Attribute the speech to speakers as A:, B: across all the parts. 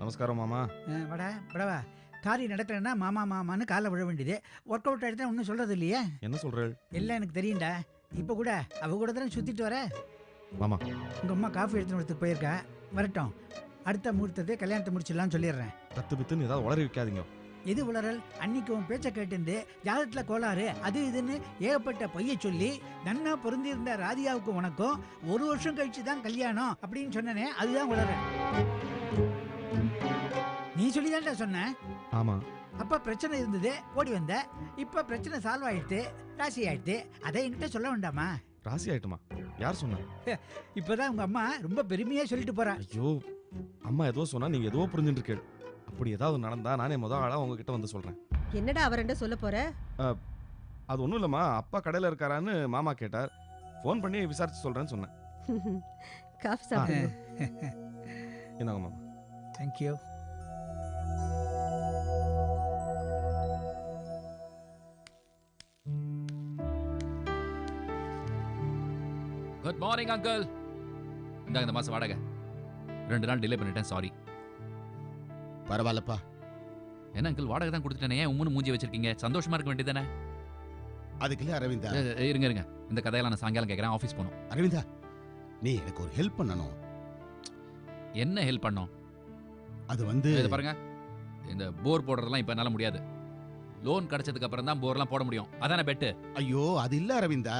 A: நமஸ்காரம் மாமா.
B: வாடா படவா காரியம் நடக்கலைன்னா மாமா மாமான்னு காலை விழ வேண்டியது. ஒர்க் அவுட் ஆகிட்டு ஒன்றும் சொல்கிறது இல்லையே?
A: என்ன சொல்றேள்
B: எல்லாம் எனக்கு தெரியும்டா. இப்போ கூட அவ கூட தானே சுற்றிட்டு வர?
A: மாமா.
B: உங்கள் அம்மா காஃபி எடுத்துன்னு வரத்துக்கு போயிருக்கா. வரட்டும். அடுத்த முகூர்த்தத்தை கல்யாணத்தை முடிச்சிடலாம்னு சொல்லிடுறேன்.
A: கத்து பித்துன்னு ஏதாவது உளறி வைக்காதீங்க.
B: எது உளறல்? அன்னைக்கு உன் பேச்சை கேட்டுந்து ஜாதகத்தில் கோளாறு அது இதுன்னு ஏகப்பட்ட பொய்யை சொல்லி நன்னா பொருந்திருந்த ராதியாவுக்கும் உனக்கும் ஒரு வருஷம் கழிச்சு தான் கல்யாணம் அப்படின்னு சொன்னனே அதுதான் உளறல். நீ சொல்லி சொன்ன.
A: ஆமா.
B: அப்ப பிரச்சனை இருந்தது ஓடி வந்த. இப்ப பிரச்சனை சால்வ் ஆயிடுத்து ராசி ஆயிடுத்து. அதை என்கிட்ட சொல்ல வேண்டாமா?
A: ராசி ஆயிட்டுமா? யார் சொன்னா?
B: இப்பதான் உங்க அம்மா ரொம்ப பெருமையா சொல்லிட்டு போறா.
A: ஐயோ அம்மா ஏதோ சொன்னா நீங்க ஏதோ புரிஞ்சுட்டு இருக்கேள். அப்படி ஏதாவது நடந்தா நானே முத ஆளா உங்ககிட்ட வந்து சொல்றேன்.
C: என்னடா அவரண்ட சொல்ல போற?
A: அது ஒன்றும் இல்லைம்மா. அப்பா கடையில் இருக்காரான்னு மாமா கேட்டார். ஃபோன் பண்ணி விசாரிச்சு சொல்றேன்னு சொன்னேன்.
C: காஃபி சாப்பிடு.
A: இந்தாங்க மாமா.
B: தேங்க்யூ
D: குட் மார்னிங் அங்கிள் இந்தாங்க இந்த மாசம் வாடகை. ரெண்டு நாள் டிலே பண்ணிட்டேன் சாரி
E: பரவாயில்லப்பா.
D: என்ன அங்கிள் வாடகை தான் கொடுத்துட்டேனே ஏன் உம்முன்னு மூஞ்சி வச்சிருக்கீங்க? சந்தோஷமா இருக்க வேண்டியதானே
E: அதுக்குள்ள அரவிந்தா.
D: இருங்க இருங்க. இந்த கதையெல்லாம் நான் சாயங்காலம் கேட்குறேன் ஆஃபீஸ் போகணும்.
E: அரவிந்தா நீ எனக்கு ஒரு ஹெல்ப் பண்ணணும்.
D: என்ன ஹெல்ப் பண்ணோம்
E: அது வந்து
D: இதை பாருங்க. இந்த போர் போடுறதெல்லாம் இப்போ என்னால் முடியாது. லோன் கிடைச்சதுக்கு அப்புறம் தான் போர்லாம் போட முடியும். அதானே பெட்டு
E: ஐயோ அது இல்ல அரவிந்தா.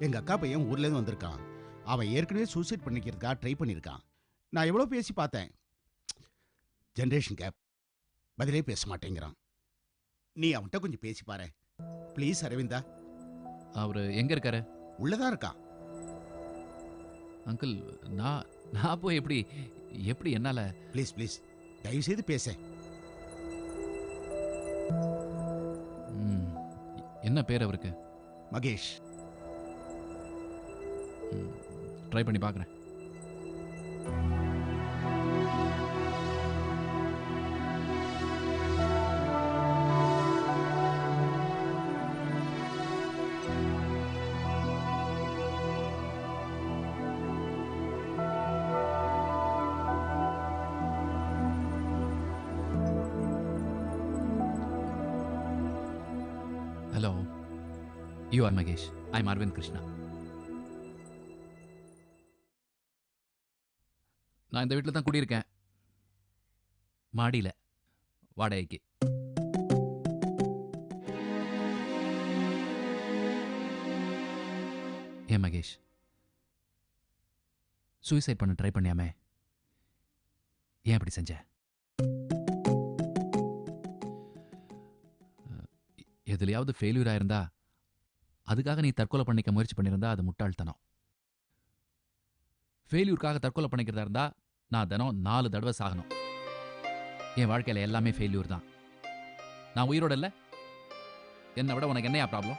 E: எங்க அக்கா பையன் ஊர்ல இருந்து வந்திருக்கான். அவன் ஏற்கனவே சூசைட் பண்ணிக்கிறதுக்கா ட்ரை பண்ணியிருக்கான். நான் எவ்வளவு பேசி பார்த்தேன்? ஜெனரேஷன் கேப் பதிலே பேச மாட்டேங்கிறான். நீ அவன்கிட்ட கொஞ்சம் பேசி பாரு. ப்ளீஸ் அரவிந்தா.
D: அவர் எங்க இருக்காரு?
E: உள்ளதா இருக்கான்.
D: அங்கிள் நான் நான் போய் எப்படி எப்படி என்னால?
E: ப்ளீஸ் ப்ளீஸ் தயவு செய்து பேச
D: என்ன பேர் அவருக்கு?
E: மகேஷ்.
D: ட்ரை பண்ணி பார்க்குறேன் hello you are Mahesh I am Krishna நான் இந்த வீட்டில் தான் குடியிருக்கேன். மாடியில் வாடகைக்கு. ஏன் மகேஷ் சூசைட் பண்ண ட்ரை பண்ணியாமே. ஏன் அப்படி செஞ்ச? எதுலையாவது ஃபெயில்யூர் ஆயிருந்தா அதுக்காக நீ தற்கொலை பண்ணிக்க முயற்சி பண்ணியிருந்தா அது முட்டாள்தனம். ஃபெயில்யூருக்காக தற்கொலை பண்ணிக்கிறதா இருந்தா நான் தினம் நாலு தடவை சாகணும். என் வாழ்க்கையில எல்லாமே ஃபெயில்யூர் தான். நான் உயிரோட இல்ல? என்னை விட உனக்கு என்னையா ப்ராப்ளம்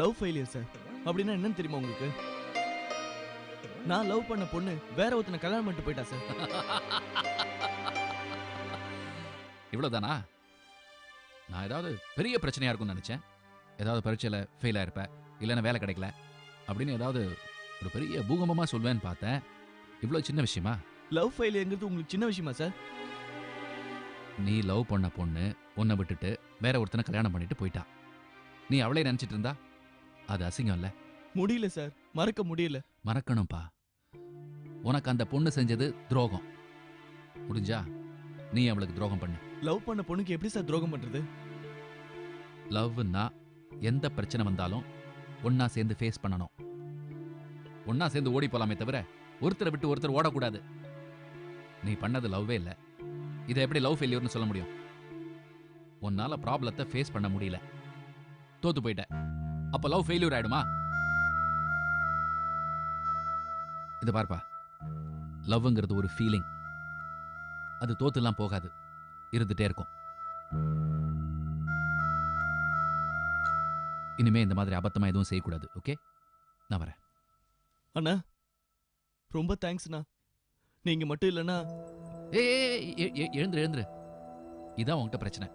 F: லவ் ஃபெயிலியர் சார் அப்படின்னா என்னன்னு தெரியுமா உங்களுக்கு? நான் லவ் பண்ண பொண்ணு வேற ஒருத்தனை கல்யாணம் பண்ணிட்டு போயிட்டா சார்
D: இவ்வளவுதானா? நான் ஏதாவது பெரிய பிரச்சனையா இருக்கும்னு நினைச்சேன். ஏதாவது பரீட்சையில ஃபெயில் ஆயிருப்ப இல்லைன்னா வேலை கிடைக்கல அப்படின்னு ஏதாவது ஒரு பெரிய பூகம்பமா சொல்வேன்னு பார்த்தேன். இவ்வளவு சின்ன விஷயமா?
F: லவ் ஃபெயிலியர்ங்கிறது உங்களுக்கு சின்ன விஷயமா சார்
D: நீ லவ் பண்ண பொண்ணு உன்னை விட்டுட்டு வேற ஒருத்தனை கல்யாணம் பண்ணிட்டு போயிட்டா. நீ அவளே நினைச்சிட்டு இருந்தா? அது அசிங்கம் இல்ல.
F: முடியல சார் மறக்க முடியல.
D: மறக்கணும்பா. உனக்கு அந்த பொண்ணு செஞ்சது துரோகம். முடிஞ்சா நீ அவளுக்கு துரோகம் பண்ணு.
F: லவ் பண்ண பொண்ணுக்கு எப்படி சார் துரோகம் பண்றது?
D: லவ்னா எந்த பிரச்சனை வந்தாலும் ஒண்ணா சேர்ந்து ஃபேஸ் பண்ணணும். ஒண்ணா சேர்ந்து ஓடி போலாமே தவிர ஒருத்தரை விட்டு ஒருத்தர் ஓடக்கூடாது. நீ பண்ணது லவ்வே இல்ல. இதை எப்படி லவ் ஃபெயிலியர்னு சொல்ல முடியும்? உன்னால ப்ராப்ளத்தை ஃபேஸ் பண்ண முடியல. தோத்து போயிட்ட. அப்போ லவ் ஃபெயிலியூர் ஆயிடுமா? இது பார்ப்பா. லவ்ங்கிறது ஒரு ஃபீலிங் அது தோத்துலாம் போகாது. இருந்துட்டே இருக்கும். இனிமே இந்த மாதிரி அபத்தமா எதுவும் செய்யக்கூடாது ஓகே நான் வரேன்.
F: அண்ணா ரொம்ப தேங்க்ஸ்ண்ணா நீங்க மட்டும் இல்லைன்னா
D: ஏய் எழுந்துரு எழுந்துரு. இதான் உன்கிட்ட பிரச்சனை.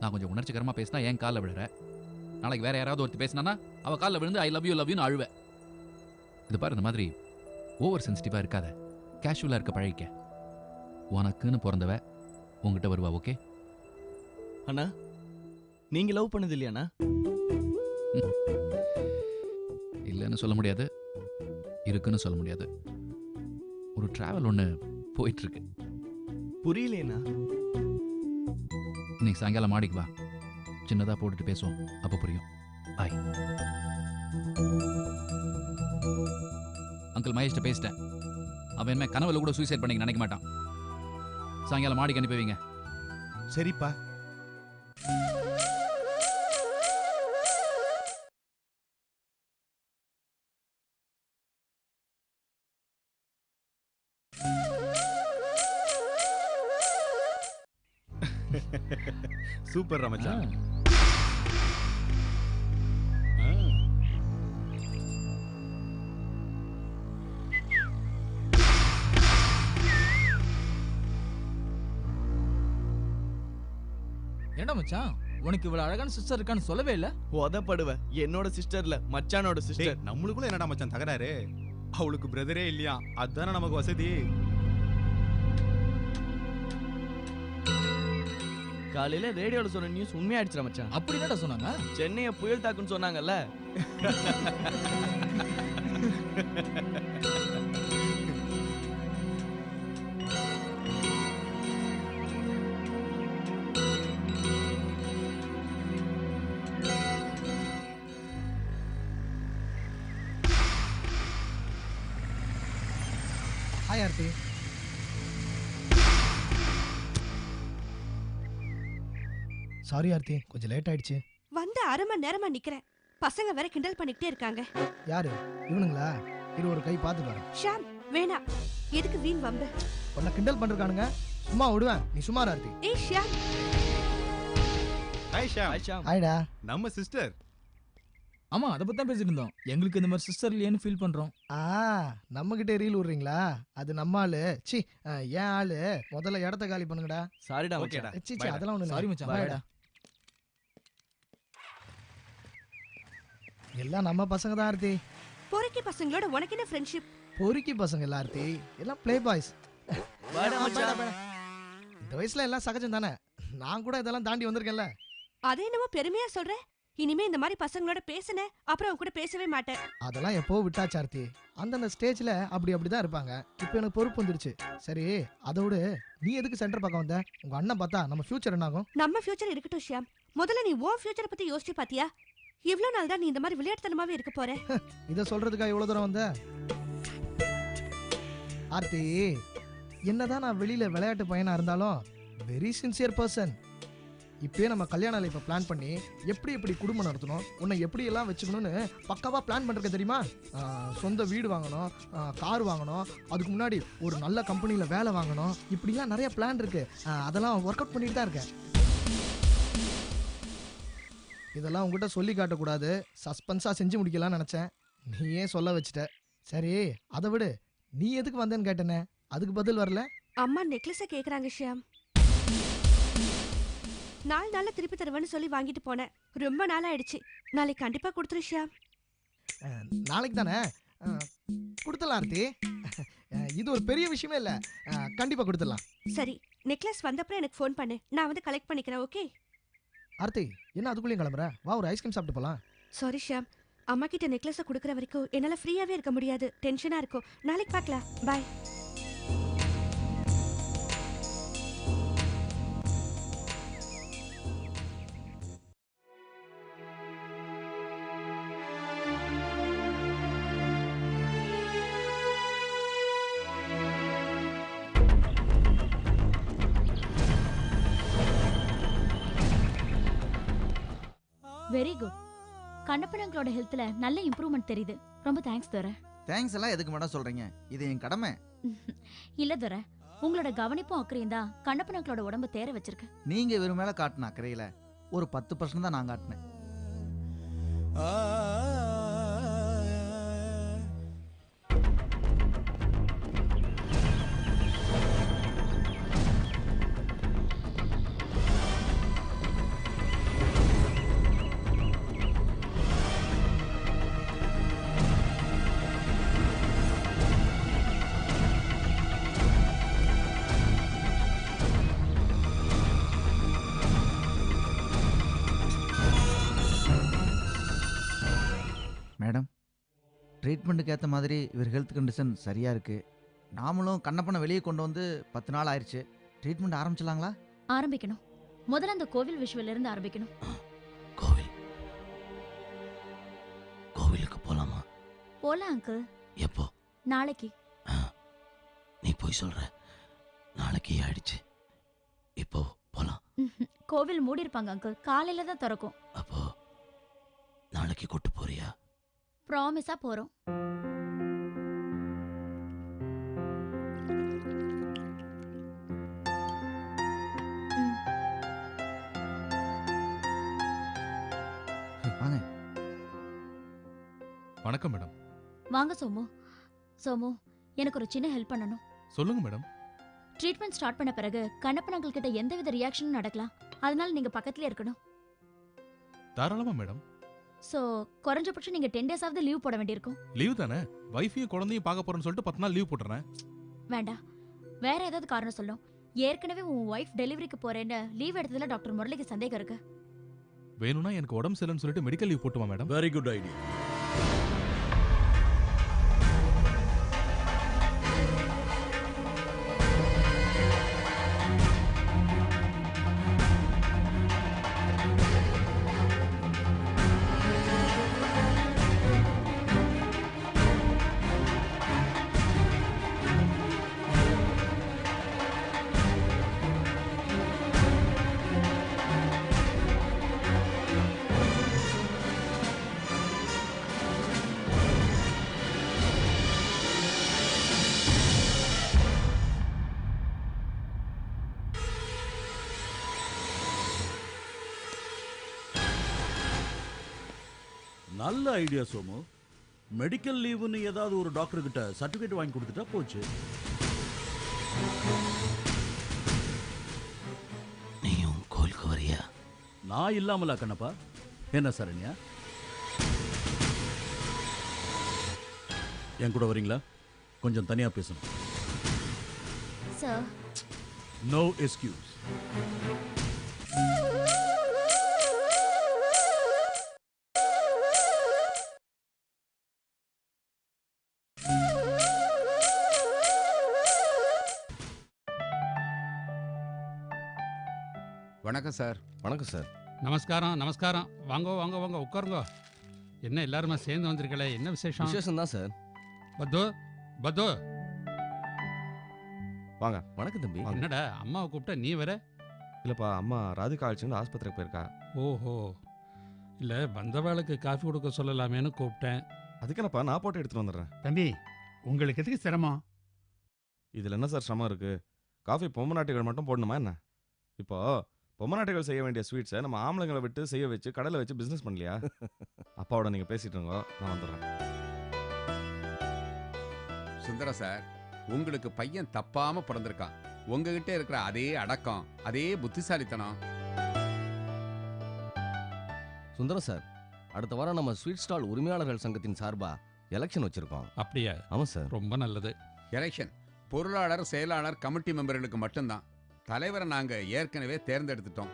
D: நான் கொஞ்சம் உணர்ச்சிகரமா பேசினா என் காலில் விழுற? நாளைக்கு வேற யாராவது ஒருத்தி பேசினானா அவ காலில் விழுந்து ஐ லவ் யூ லவ் யூன்னு அழுவேன் இது பாரு இந்த மாதிரி ஓவர் சென்சிட்டிவா இருக்காத. கேஷுவலா இருக்க பழகிக்க. உனக்குன்னு பிறந்தவ உங்ககிட்ட வருவா ஓகே
F: அண்ணா நீங்க லவ் பண்ணது இல்லையாண்ணா?
D: இல்லைன்னு சொல்ல முடியாது. இருக்குன்னு சொல்ல முடியாது. ஒரு டிராவல் ஒன்று போயிட்டு இருக்கு
F: புரியலையேண்ணா.
D: இன்னைக்கு சாயங்காலம் மாடிக்கு வா. சின்னதாக போட்டுட்டு பேசுவோம். அப்போ புரியும். பாய் அங்கிள் மகேஷ்ட பேசிட்டேன். அவன் என்ன கனவுல கூட சூசைட் பண்ணிக்க நினைக்க மாட்டான். சாயங்காலம் மாடிக்கு அனுப்பி வைங்க.
E: சரிப்பா.
A: சூப்பர் ரமச்சான்
G: என்னடா மச்சான்? உனக்கு இவ்வளவு அழகான சிஸ்டர் இருக்கான்னு சொல்லவே இல்ல?
F: உதப்படுவ. என்னோட சிஸ்டர்ல மச்சானோட சிஸ்டர்
A: நம்மளுக்குள்ள என்னடா மச்சான் தகராறு? அவளுக்கு பிரதரே இல்லையா? அதுதானே நமக்கு வசதி.
F: காலையில ரேடியோல சொன்ன நியூஸ் உண்மையாயிடுச்சு மச்சான்.
G: அப்படி என்னடா சொன்னாங்க?
F: சென்னையை புயல் தாக்குன்னு சொன்னாங்கல்ல?
H: Hi Aarti sorry Aarti. கொஞ்சம் லேட் ஆயிடுச்சு.
I: வந்து அரை மணி நேரமா நிக்கிறேன். பசங்க வேற கிண்டல் பண்ணிக்கிட்டே இருக்காங்க.
H: யாரு? இவனுங்களா? இரு ஒரு கை பார்த்து பாரு.
I: ஷாம் வேணா. எதுக்கு வீண் வம்பு?
H: உன்னை கிண்டல் பண்ணிருக்கானுங்க சும்மா விடுவேன். நீ சும்மா இரு ஆர்த்தி.
I: ஏய் ஷாம்.
A: ஹாய் ஷாம்
F: ஆயிஷா
H: ஹாய்டா
A: நம்ம சிஸ்டர்
G: ஆமா அதை பத்தி தான் பேசிட்டு இருந்தோம். எங்களுக்கு இந்த மாதிரி சிஸ்டர் இல்லையேன்னு ஃபீல் பண்றோம்.
H: ஆ நம்ம கிட்ட ரீல் விடுறீங்களா? அது நம்ம ஆளு. சி ஏன் ஆளு. முதல்ல இடத்த காலி பண்ணுங்கடா.
F: சாரிடா
A: ஓகேடா
H: சி சி. அதெல்லாம் ஒண்ணு
G: சாரி மச்சான். பாய்டா
H: எல்லாம் நம்ம பசங்க தான் ஆர்த்தி.
I: பொறுக்கி பசங்களோட உனக்கு என்ன ஃப்ரெண்ட்ஷிப்
H: பொறுக்கி பசங்க இல்ல ஆர்த்தி. எல்லாம் ப்ளே பாய்ஸ் இந்த வயசுல எல்லாம் சகஜம் தானே? நான் கூட இதெல்லாம் தாண்டி வந்திருக்கேன்ல.
I: அதே என்னமோ பெருமையா சொல்ற? இனிமே இந்த மாதிரி பசங்களோட பேசுன அப்புறம் அவங்க கூட பேசவே மாட்டேன்.
H: அதெல்லாம் எப்போ விட்டாச்சு ஆர்த்தி? அந்தந்த ஸ்டேஜ்ல அப்படி அப்படிதான் இருப்பாங்க. இப்போ எனக்கு பொறுப்பு வந்துருச்சு. சரி அதோடு நீ எதுக்கு சென்டர் பக்கம் வந்த? உங்க அண்ணன் பார்த்தா நம்ம ஃபியூச்சர் என்ன ஆகும்
I: நம்ம ஃபியூச்சர் இருக்கட்டும் ஷியாம். முதல்ல நீ உன் ஃபியூச்சரை பத்தி யோசிச்சு பாத்தியா? இவ்வளவு நாள் தான் நீ இந்த மாதிரி விளையாட்டுத்தனமாவே இருக்க போற?
H: இதை சொல்றதுக்கா இவ்வளவு தூரம் வந்த? ஆர்த்தி என்னதான் நான் வெளியில விளையாட்டு பையனா இருந்தாலும் வெரி சின்சியர் பர்சன் இப்பயே நம்ம கல்யாண லைஃப்பை பிளான் பண்ணி எப்படி எப்படி குடும்பம் நடத்தணும் உன்னை எப்படி எல்லாம் வச்சுக்கணும்னு பக்காவாக பிளான் பண்ணுறது தெரியுமா? சொந்த வீடு வாங்கணும் கார் வாங்கணும் அதுக்கு முன்னாடி ஒரு நல்ல கம்பெனியில் வேலை வாங்கணும் இப்படிலாம் நிறைய பிளான் இருக்குது அதெல்லாம் ஒர்க் அவுட் பண்ணிட்டு தான் இருக்கேன். இதெல்லாம் உங்ககிட்ட சொல்லி காட்டக்கூடாது. சஸ்பென்ஸாக செஞ்சு முடிக்கலாம்னு நினச்சேன். நீயே சொல்ல வச்சுட்ட. சரி அதை விடு. நீ எதுக்கு வந்தேன்னு கேட்டேனே? அதுக்கு பதில் வரல?
I: அம்மா நெக்லஸ கேக்குறாங்க ஷியாம். நாலு நாள்ல திருப்பி தருவேன்னு சொல்லி வாங்கிட்டு போனேன். ரொம்ப நாள் ஆயிடுச்சு. நாளைக்கு கண்டிப்பா கொடுத்துரு ஷியாம்.
H: அஹ், நாளைக்கு தானே? அஹ், கொடுத்துடலாம் ஆர்த்தி. அஹ், இது ஒரு பெரிய விஷயமே இல்லை. கண்டிப்பாக கொடுத்துடலாம்.
I: சரி நெக்லஸ் வந்தப்பறம் எனக்கு ஃபோன் பண்ணு. நான் வந்து கலெக்ட் பண்ணிக்கிறேன் ஓகே?
H: ஆர்த்தி என்ன அதுக்குள்ளேயும் கிளம்புற? வா ஒரு ஐஸ்கிரீம் சாப்பிட்டு போகலாம்
I: சாரி ஷியாம் அம்மா கிட்ட நெக்லஸை கொடுக்குற வரைக்கும் என்னால ஃப்ரீயாவே இருக்க முடியாது. டென்ஷனா இருக்கும். நாளைக்கு பார்க்கலாம். பாய்
J: கண்ணப்பனங்களோட ஹெல்த்ல நல்ல இம்ப்ரூவ்மெண்ட் தெரியுது. ரொம்ப தேங்க்ஸ் தர.
K: தேங்க்ஸ் எல்லாம் எதுக்கு மேடம் சொல்றீங்க? இது என் கடமை.
J: இல்ல தர. உங்களோட கவனிப்பும் அக்கறையும் தான் கண்ணப்பனங்களோட உடம்ப தேர வச்சிருக்கு.
K: நீங்க இவர் மேல காட்டின அக்கறையில ஒரு பத்து பர்சன்ட் தான் நான் காட்டினேன். ட்ரீட்மெண்ட்டுக்கு ஏற்ற மாதிரி இவர் ஹெல்த் கண்டிஷன் சரியாக இருக்குது நாமளும் கண்ணப்பனை வெளியே கொண்டு வந்து பத்து நாள் ஆயிடுச்சு ட்ரீட்மெண்ட் ஆரம்பிச்சலாங்களா
J: ஆரம்பிக்கணும். முதல்ல அந்த கோவில் விஷுவல இருந்து ஆரம்பிக்கணும்.
L: கோவில். கோவிலுக்கு போலாமா?
J: போலாம் அங்கிள்
L: எப்போ?
J: நாளைக்கு.
L: நீ போய் சொல்ற. நாளைக்கு ஆயிடுச்சு. இப்போ போலாம்.
J: கோவில் மூடி இருப்பாங்க அங்கிள் காலையில தான் திறக்கும்.
L: அப்போ நாளைக்கு கூட்டு போறியா?
J: ப்ராமிஸா போறோம்.
K: வாங்க.
M: வணக்கம் மேடம்.
J: வாங்க சோமு. சோமு எனக்கு ஒரு சின்ன ஹெல்ப் பண்ணணும்.
M: சொல்லுங்க மேடம்.
J: ட்ரீட்மெண்ட் ஸ்டார்ட் பண்ண பிறகு கண்ணப்பன் uncle கிட்ட எந்தவித ரியாக்ஷனும் நடக்கலாம். அதனால நீங்க பக்கத்துலயே இருக்கணும்.
M: தாராளமா மேடம்.
J: ஸோ குறைஞ்சபட்சம் நீங்க டென் டேஸ் ஆவது லீவ் போட வேண்டியிருக்கும்.
M: லீவ் தானே? வைஃபையும் குழந்தையும் பார்க்க போறேன்னு சொல்லிட்டு பத்து நாள் லீவ் போட்டுறேன்.
J: வேண்டாம் வேற ஏதாவது காரணம் சொல்லும். ஏற்கனவே உன் ஒய்ஃப் டெலிவரிக்கு போறேன்னு லீவ் எடுத்ததுல டாக்டர் முரளிக்கு சந்தேகம் இருக்கு.
M: வேணும்னா எனக்கு உடம்பு சரியில்லைன்னு சொல்லிட்டு மெடிக்கல் லீவ் போட்டுமா மேடம்
N: வெரி குட் ஐடியா நல்ல ஐடியா சோமு. மெடிக்கல் லீவுன்னு ஏதாவது ஒரு டாக்டர் கிட்ட சர்டிஃபிகேட் வாங்கி கொடுத்துட்டா போச்சு.
L: நீயும் கோயிலுக்கு வரியா?
N: நான் இல்லாமலா கண்ணப்பா? என்ன சரண்யா என் கூட வரீங்களா? கொஞ்சம் தனியா பேசணும்.
J: சார்
N: நோ எஸ்கியூஸ்
O: வணக்கம் சார்.
A: வணக்கம் சார்.
P: நமஸ்காரம் நமஸ்காரம். வாங்க வாங்க வாங்க உட்காருங்க. என்ன எல்லாருமே சேர்ந்து வந்திருக்கல என்ன விசேஷம்?
A: விசேஷம் தான் சார்.
P: பத்து பத்து.
A: வாங்க வணக்கம் தம்பி.
P: என்னடா அம்மாவை கூப்பிட்டா? நீ வர
A: இல்லப்பா அம்மா ராதிகா அழைச்சிட்டு ஆஸ்பத்திரிக்கு போயிருக்கா.
P: ஓஹோ. இல்லை வந்தவாளுக்கு காஃபி கொடுக்க சொல்லலாமேன்னு கூப்பிட்டேன்.
A: அதுக்கு என்னப்பா நான் போட்டு எடுத்துட்டு வந்துடுறேன்.
B: தம்பி உங்களுக்கு எதுக்கு சிரமம்?
A: இதில் என்ன சார் சிரமம் இருக்கு? காஃபி பொம்மநாட்டிகள் மட்டும் போடணுமா என்ன? இப்போ பொம்மநாட்டிகள் செய்ய வேண்டிய ஸ்வீட்ஸை நம்ம ஆம்பளைங்களை விட்டு செய்ய வச்சு கடையில் வச்சு பிஸ்னஸ் பண்ணலையா? அப்பாவோட நீங்கள் பேசிட்டு இருங்கோ நான் வந்துடுறேன்.
O: சுந்தரம் சார் உங்களுக்கு பையன் தப்பாம பிறந்திருக்கான். உங்ககிட்ட இருக்கிற அதே அடக்கம் அதே புத்திசாலித்தனம்.
Q: சுந்தரம் சார் அடுத்த வாரம் நம்ம ஸ்வீட் ஸ்டால் உரிமையாளர்கள் சங்கத்தின் சார்பா எலெக்ஷன் வச்சிருக்கோம்.
P: அப்படியா?
Q: ஆமாம் சார்.
P: ரொம்ப நல்லது.
O: எலெக்ஷன் பொருளாளர் செயலாளர் கமிட்டி மெம்பர்களுக்கு மட்டும்தான். தலைவரை நாங்க ஏற்கனவே தேர்ந்தெடுத்துட்டோம்.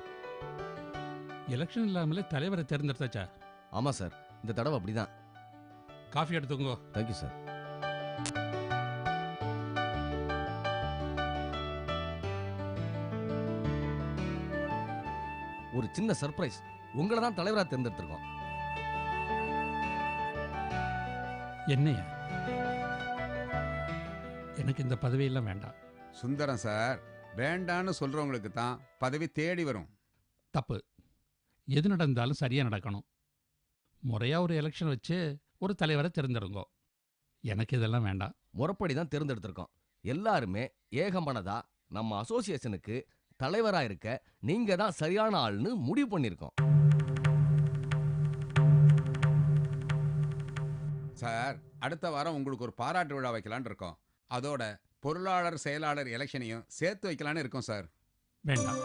P: எலெக்ஷன் இல்லாமலே தலைவரை தேர்ந்தெடுத்தாச்சா?
Q: ஆமாம் சார். இந்த தடவை அப்படிதான்.
P: காஃபி எடுத்துக்கோ
Q: தேங்க்யூ சார் ஒரு சின்ன சர்ப்ரைஸ் உங்களை தான் தலைவராக தேர்ந்தெடுத்திருக்கோம்.
P: என்னையா? எனக்கு இந்த பதவியெல்லாம் வேண்டாம்.
O: சுந்தரம் சார் வேண்டான்னு சொல்றவங்களுக்கு தான் பதவி தேடி வரும்.
P: தப்பு. எது நடந்தாலும் சரியாக நடக்கணும். முறையாக ஒரு எலெக்ஷன் வச்சு ஒரு தலைவரை தேர்ந்தெடுங்கோ. எனக்கு இதெல்லாம் வேண்டாம்.
Q: முறைப்படி தான் தேர்ந்தெடுத்திருக்கோம். எல்லாருமே ஏகமனதா நம்ம அசோசியேஷனுக்கு தலைவராக இருக்க நீங்க தான் சரியான ஆள்னு முடிவு பண்ணியிருக்கோம்.
O: சார் அடுத்த வாரம் உங்களுக்கு ஒரு பாராட்டு விழா வைக்கலான்னு இருக்கோம். அதோட பொருளாளர் செயலாளர் எலெக்ஷனையும் சேர்த்து வைக்கலான்னு இருக்கோம் சார்.
P: வேண்டாம்.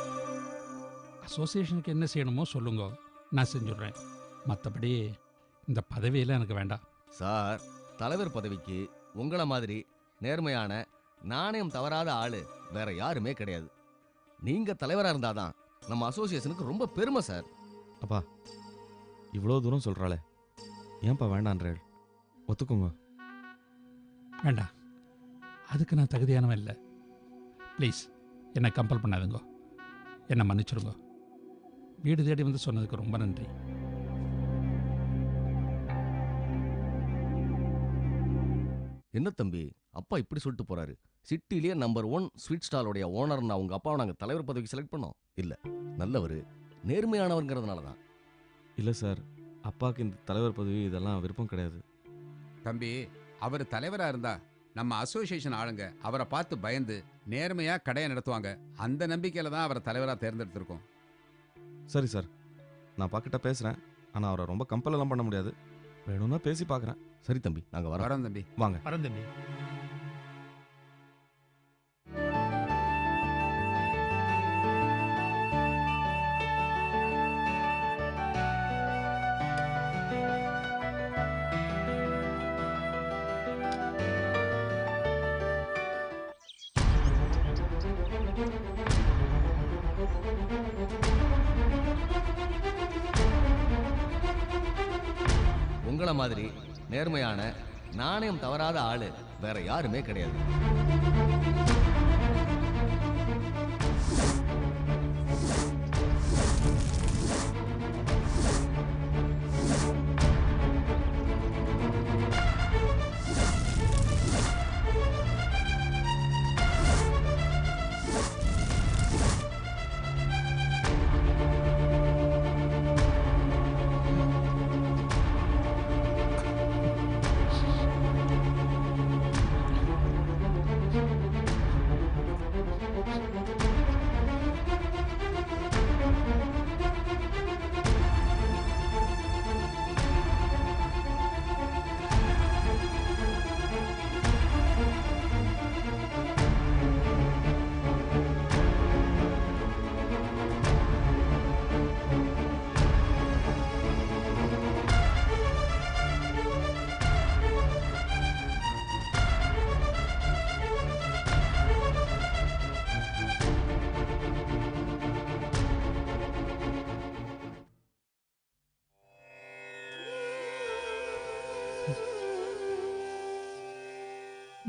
P: அசோசியேஷனுக்கு என்ன செய்யணுமோ சொல்லுங்க. நான் செஞ்சுடுறேன். மற்றபடி இந்த பதவியெல்லாம் எனக்கு வேண்டாம்.
Q: சார் தலைவர் பதவிக்கு உங்களை மாதிரி நேர்மையான நாணயம் தவறாத ஆளு வேற யாருமே கிடையாது. நீங்க தலைவரா இருந்தாதான் நம்ம அசோசியேஷனுக்கு ரொம்ப பெருமை சார்.
A: அப்பா இவ்வளோ தூரம் சொல்கிறாளே ஏன்ப்பா வேண்டான்றேள்? ஒத்துக்கோங்க.
Q: வேண்டாம். அதுக்கு நான் தகுதியானவன் இல்லை. ப்ளீஸ் என்னை கம்பல் பண்ணாதுங்க. என்னை மன்னிச்சிருங்க. வீடு தேடி வந்து சொன்னதுக்கு ரொம்ப நன்றி.
P: என்ன தம்பி அப்பா இப்படி சொல்லிட்டு போறாரு? சிட்டிலேயே நம்பர் ஒன் ஸ்வீட் ஸ்டாலோடைய ஓனர்னா உங்க அப்பாவை நாங்க தலைவர் பதவிக்கு செலக்ட் பண்ணோம். இல்ல நல்லவர் நேர்மையானவர்ங்கிறதுனால தான்.
A: இல்லை சார் அப்பாவுக்கு இந்த தலைவர் பதவி இதெல்லாம் விருப்பம் கிடையாது.
O: தம்பி அவர் தலைவரா இருந்தா நம்ம அசோசியேஷன் ஆளுங்க அவரை பார்த்து பயந்து நேர்மையா கடையை நடத்துவாங்க. அந்த நம்பிக்கையில தான் அவரை தலைவரா தேர்ந்தெடுத்திருக்கோம்.
A: சரி சார். நான் பாக்கிட்ட பேசுகிறேன் ஆனால் அவரை ரொம்ப கம்பல் எல்லாம் பண்ண முடியாது. வேணும்னா பேசி பார்க்குறேன்
P: சரி தம்பி நாங்க வரோம்.
O: வரோம் தம்பி.
A: வாங்க.
Q: வரேன் தம்பி.
P: உங்களை மாதிரி நேர்மையான நாணயம் தவறாத ஆளு வேற யாருமே கிடையாது.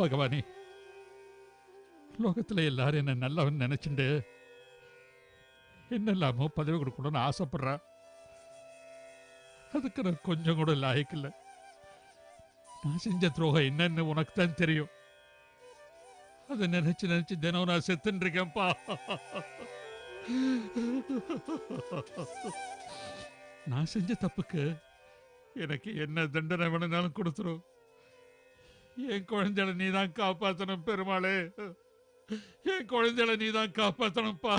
P: பகவானே லோகத்தில் எல்லாரும் என்ன நல்லவன் நினைச்சுண்டு என்னெல்லாமோ பதவி கொடுக்கணும்னு ஆசைப்படுறா. அதுக்கு நான் கொஞ்சம் கூட லாயக்கில்லை நான் செஞ்ச துரோகம் என்னன்னு உனக்கு தான் தெரியும். அதை நினைச்சு நினைச்சு தினம் நான் செத்துன்னு இருக்கேன்ப்பா நான் செஞ்ச தப்புக்கு எனக்கு என்ன தண்டனை வேணும்னாலும் கொடுத்துரும். என் குழந்தைகளை நீ தான் காப்பாற்றணும் பெருமாளே. என் குழந்தைகளை நீ தான் காப்பாத்தணும்ப்பா